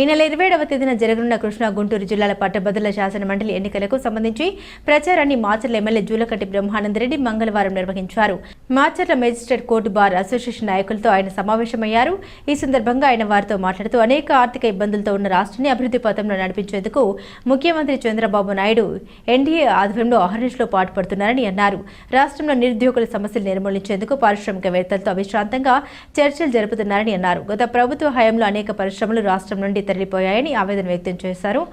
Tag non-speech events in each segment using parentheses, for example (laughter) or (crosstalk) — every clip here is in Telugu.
ఈ నెల ఇరవై ఏడవ తేదీన జరగనున్న కృష్ణా గుంటూరు జిల్లాల పట్టభద్రుల శాసన మండలి ఎన్నికలకు సంబంధించి ప్రచారాన్ని మాచర్ల ఎమ్మెల్యే జూలకట్టి బ్రహ్మానందరెడ్డి మంగళవారం నిర్వహించారు. Macherla magistrate court bar association నాయకులతో ఆయన సమావేశమయ్యారు. ఈ సందర్భంగా ఆయన వారితో మాట్లాడుతూ అనేక ఆర్థిక ఇబ్బందులతో ఉన్న రాష్ట్రాన్ని అభివృద్ధి పథంలో నడిపించేందుకు ముఖ్యమంత్రి చంద్రబాబు నాయుడు ఎన్డీఏ ఆధ్వర్యంలో అహర్నిశలో పాటుపడుతున్నారని అన్నారు. రాష్ట్రంలో నిరుద్యోగుల సమస్యలు నిర్మూలించేందుకు పారిశ్రామికవేత్తలతో అవిశ్రాంతంగా చర్చలు జరుపుతున్నారని అన్నారు. గత ప్రభుత్వ హయాంలో అనేక పరిశ్రమలు రాష్ట్రం నుండి తరలిపోయాయని ఆవేదన వ్యక్తం చేశారు.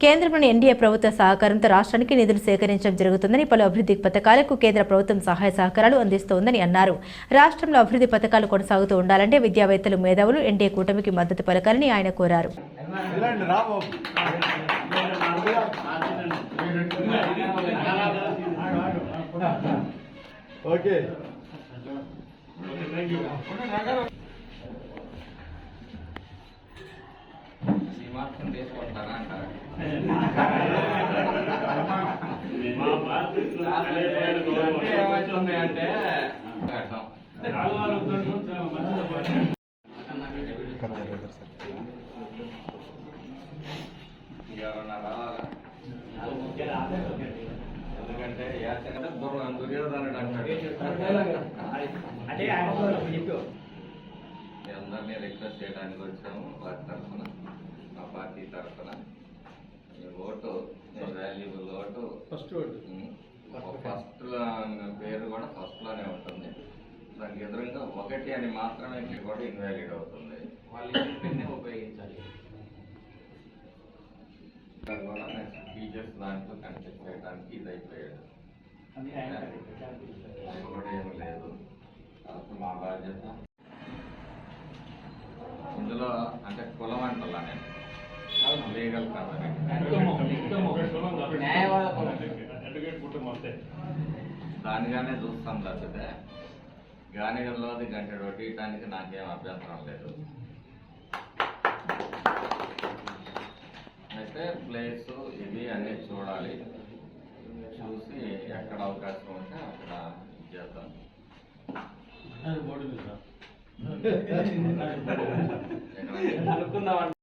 కేంద్రంలోని ఎన్డీఏ ప్రభుత్వ సహకారంతో రాష్ట్రానికి నిధులు సేకరించడం జరుగుతుందని పలు అభివృద్ధి పథకాలకు కేంద్ర ప్రభుత్వం సహాయ సహకారాలు అందిస్తోందని అన్నారు. రాష్ట్రంలో అభివృద్ధి పథకాలు కొనసాగుతూ ఉండాలంటే విద్యావేత్తలు మేధావులు ఎన్డీఏ కూటమికి మద్దతు పలకాలని ఆయన కోరారు. ఓకే. ఈ మాత్రం తీసుకుంటారా అంటారు? ఏమవుతుంది అంటే కట్టం ఎవరన్నా రావాలా ఎందుకంటే దుర్యోధనుడు అంటే అందరినీ రిక్వెస్ట్ చేయడానికి వచ్చాము. ఫస్ట్ ఓటు ఫస్ట్ పేరు కూడా ఫస్ట్లోనే ఉంటుంది. దానికి ఎదురుగా ఒకటి అని మాత్రమే ఇక్కడ కూడా ఇన్వాలిడ్ అవుతుంది. వాళ్ళు పెన్నే ఉపయోగించాలి. కూడా నెక్స్ట్ టీచర్స్ దాంట్లో కన్సిడర్ చేయడానికి ఇది అయిపోయాడు కూడా ఏమి లేదు. కాబట్టి మా బాధ్యత ఇందులో అంటే కులం అంటలా నేను లీగల్ కాబట్టి న్యాయవాద కులం. దానిగానే చూస్తాం తప్పితే గానిగల్లోది గంట రొట్టియటానికి నాకేం అభ్యంతరం లేదు. అయితే ప్లేస్ ఇవి అన్నీ చూడాలి. చూసి ఎక్కడ అవకాశం ఉంటే అక్కడ చేద్దాం. (laughs) అనుకుందాం